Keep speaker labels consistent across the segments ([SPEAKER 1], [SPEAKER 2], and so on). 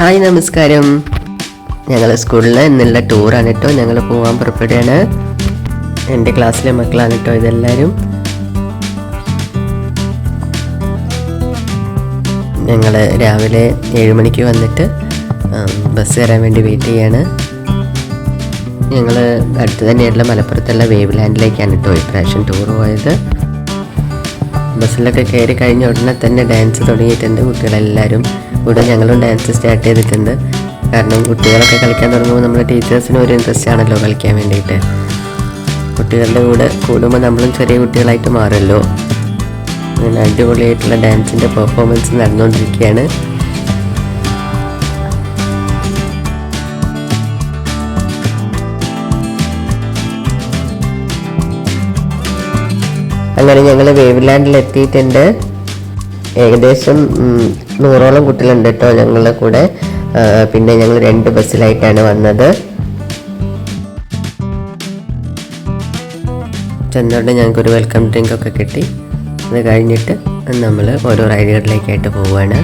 [SPEAKER 1] Hi നമസ്കാരം. ഞങ്ങൾ സ്കൂളിൽ ഇന്നുള്ള ടൂറാണ് കേട്ടോ ഞങ്ങൾ പോകാൻ പുറപ്പെടുകയാണ്. എന്റെ ക്ലാസ്സിലെ മക്കളാണ് കേട്ടോ ഇതെല്ലാവരും ഞങ്ങൾ രാവിലെ ഏഴ് മണിക്ക് വന്നിട്ട് ബസ് കയറാൻ വേണ്ടി വെയിറ്റ് ചെയ്യാണ്. ഞങ്ങൾ അടുത്ത് തന്നെയുള്ള മലപ്പുറത്തുള്ള വേവ് ലാൻഡിലേക്കാണ് കേട്ടോ ഇപ്രാവശ്യം ടൂർ പോയത്. ബസ്സിലൊക്കെ കയറി കഴിഞ്ഞ ഉടനെ തന്നെ ഡാൻസ് തുടങ്ങിയിട്ടുണ്ട് കുട്ടികളെല്ലാവരും കൂടെ ഞങ്ങളും ഡാൻസ് സ്റ്റാർട്ട് ചെയ്തിട്ടുണ്ട്. കാരണം കുട്ടികളൊക്കെ കളിക്കാൻ തുടങ്ങുമ്പോൾ നമ്മുടെ ടീച്ചേഴ്സിന് ഒരു ഇൻട്രസ്റ്റ് ആണല്ലോ കളിക്കാൻ വേണ്ടിയിട്ട്. കുട്ടികളുടെ കൂടെ കൂടുമ്പോൾ നമ്മളും ചെറിയ കുട്ടികളായിട്ട് മാറുമല്ലോ. അങ്ങനെ അടിപൊളിയായിട്ടുള്ള ഡാൻസിന്റെ പെർഫോമൻസ് നടന്നുകൊണ്ടിരിക്കുകയാണ്. അങ്ങനെ ഞങ്ങൾ വേവ് ലാൻഡിൽ എത്തിയിട്ടുണ്ട് ഏകദേശം നൂറോളം കുട്ടികളുണ്ട് കേട്ടോ ഞങ്ങളുടെ കൂടെ. പിന്നെ ഞങ്ങൾ രണ്ട് ബസ്സിലായിട്ടാണ് വന്നത്. ചെന്നോടെ ഞങ്ങൾക്കൊരു വെൽക്കം ഡ്രിങ്ക് ഒക്കെ കിട്ടി. അത് കഴിഞ്ഞിട്ട് നമ്മൾ ഓരോ റൈഡുകളിലേക്കായിട്ട് പോവുകയാണ്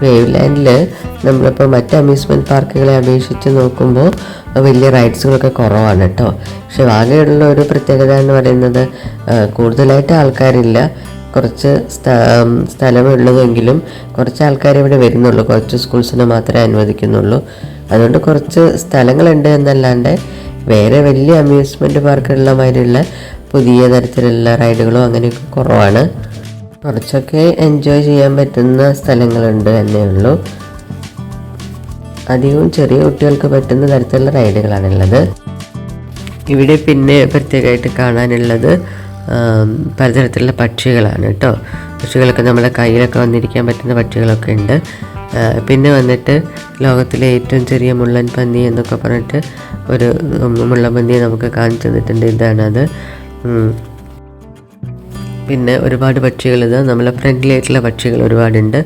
[SPEAKER 1] വേവ് ലാൻഡിൽ നമ്മളിപ്പോൾ മറ്റ് അമ്യൂസ്മെന്റ് പാർക്കുകളെ അപേക്ഷിച്ച് നോക്കുമ്പോൾ വലിയ റൈഡ്സുകളൊക്കെ കുറവാണ് കേട്ടോ പക്ഷെ വാഗയുള്ള ഒരു പ്രത്യേകത എന്ന് പറയുന്നത് കൂടുതലായിട്ട് ആൾക്കാരില്ല. കുറച്ച് സ്ഥ- ഉം, സ്ഥലമുള്ളതെങ്കിലും കുറച്ച് ആൾക്കാർ ഇവിടെ വരുന്നുള്ളൂ. കുറച്ച് സ്കൂൾസിനെ മാത്രമേ അനുവദിക്കുന്നുള്ളൂ. അതുകൊണ്ട് കുറച്ച് സ്ഥലങ്ങളുണ്ട് എന്നല്ലാണ്ട് വേറെ വലിയ അമ്യൂസ്മെന്റ് പാർക്കുള്ള മാതിരിയുള്ള പുതിയ തരത്തിലുള്ള റൈഡുകളോ അങ്ങനെയൊക്കെ കുറവാണ്. കുറച്ചൊക്കെ എൻജോയ് ചെയ്യാൻ പറ്റുന്ന സ്ഥലങ്ങളുണ്ട് എന്നേ ഉള്ളൂ. അധികവും ചെറിയ കുട്ടികൾക്ക് പറ്റുന്ന തരത്തിലുള്ള റൈഡുകളാണുള്ളത് ഇവിടെ പിന്നെ പ്രത്യേകമായിട്ട് കാണാനുള്ളത് പലതരത്തിലുള്ള പക്ഷികളാണ് കേട്ടോ. പക്ഷികളൊക്കെ നമ്മുടെ കയ്യിലൊക്കെ വന്നിരിക്കാൻ പറ്റുന്ന പക്ഷികളൊക്കെ ഉണ്ട്. പിന്നെ വന്നിട്ട് ലോകത്തിലെ ഏറ്റവും ചെറിയ മുള്ളൻ പന്നി എന്നൊക്കെ പറഞ്ഞിട്ട് ഒരു മുള്ളൻ പന്നിയെ നമുക്ക് കാണിച്ചു തന്നിട്ടുണ്ട്. ഇതാണത്. പിന്നെ ഒരുപാട് പക്ഷികൾ ഇത്. നമ്മളെ ഫ്രണ്ട്ലി ആയിട്ടുള്ള പക്ഷികൾ ഒരുപാടുണ്ട്.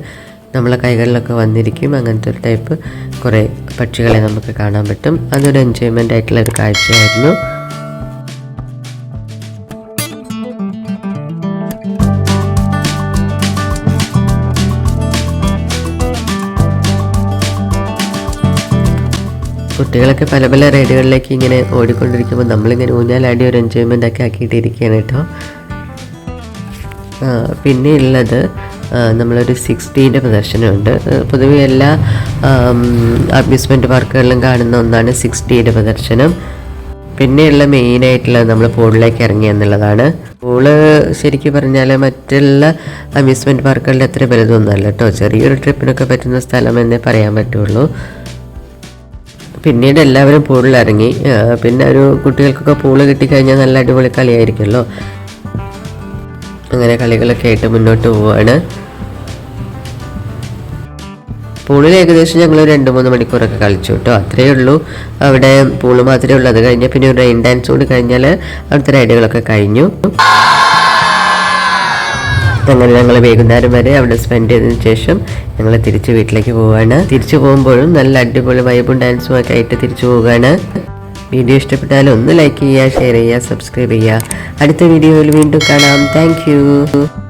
[SPEAKER 1] നമ്മളെ കൈകളിലൊക്കെ വന്നിരിക്കും. അങ്ങനത്തെ ഒരു ടൈപ്പ് കുറേ പക്ഷികളെ നമുക്ക് കാണാൻ പറ്റും. അതൊരു എൻജോയ്മെന്റ് ആയിട്ടുള്ള ഒരു കാഴ്ചയായിരുന്നു. കുട്ടികളൊക്കെ പല പല റൈഡുകളിലേക്ക് ഇങ്ങനെ ഓടിക്കൊണ്ടിരിക്കുമ്പോൾ നമ്മളിങ്ങനെ ഊഞ്ഞാലാടി ഒരു എൻജോയ്മെന്റ് ഒക്കെ ആക്കിയിട്ടിരിക്കുകയാണ് കേട്ടോ. പിന്നെ ഉള്ളത് നമ്മളൊരു സിക്സ്റ്റീന്റെ പ്രദർശനമുണ്ട്. പൊതുവെ എല്ലാ അമ്യൂസ്മെന്റ് പാർക്കുകളിലും കാണുന്ന ഒന്നാണ് സിക്സ്റ്റീന്റെ പ്രദർശനം. പിന്നെയുള്ള മെയിനായിട്ടുള്ളത് നമ്മൾ പൂളിലേക്ക് ഇറങ്ങുക എന്നുള്ളതാണ്. പൂൾ ശരിക്കും പറഞ്ഞാൽ മറ്റുള്ള അമ്യൂസ്മെന്റ് പാർക്കുകളുടെ അത്ര വലുതൊന്നുമല്ല കേട്ടോ. ചെറിയൊരു ട്രിപ്പിനൊക്കെ പറ്റുന്ന സ്ഥലം എന്നേ പറയാൻ പറ്റുള്ളൂ. പിന്നീട് എല്ലാവരും പൂളിൽ ഇറങ്ങി പിന്നെ ഒരു കുട്ടികൾക്കൊക്കെ പൂൾ കിട്ടിക്കഴിഞ്ഞാൽ നല്ല അടിപൊളി കളിയായിരിക്കുമല്ലോ. അങ്ങനെ കളികളൊക്കെ ആയിട്ട് മുന്നോട്ട് പോവാണ്. പൂളിൽ ഏകദേശം ഞങ്ങൾ രണ്ട് മൂന്ന് മണിക്കൂറൊക്കെ കളിച്ചു കേട്ടോ. അത്രയേ ഉള്ളൂ. അവിടെ പൂൾ മാത്രമേ ഉള്ളൂ. അത് കഴിഞ്ഞാൽ പിന്നെ ഒരു റെയിൻ ഡാൻസ് കൂടി കഴിഞ്ഞാൽ അവിടുത്തെ റൈഡുകളൊക്കെ കഴിഞ്ഞു. അങ്ങനെ ഞങ്ങൾ വൈകുന്നേരം വരെ അവിടെ സ്പെൻഡ് ചെയ്തതിന് ശേഷം ഞങ്ങൾ തിരിച്ച് വീട്ടിലേക്ക് പോവുകയാണ് തിരിച്ചു പോകുമ്പോഴും നല്ല അടിപൊളി വൈബും ഡാൻസും ഒക്കെ ആയിട്ട് തിരിച്ചു പോവുകയാണ്. വീഡിയോ ഇഷ്ടപ്പെട്ടാൽ ഒന്ന് ലൈക്ക് ചെയ്യുക ഷെയർ ചെയ്യുക സബ്സ്ക്രൈബ് ചെയ്യുക. അടുത്ത വീഡിയോയിൽ വീണ്ടും കാണാം. താങ്ക്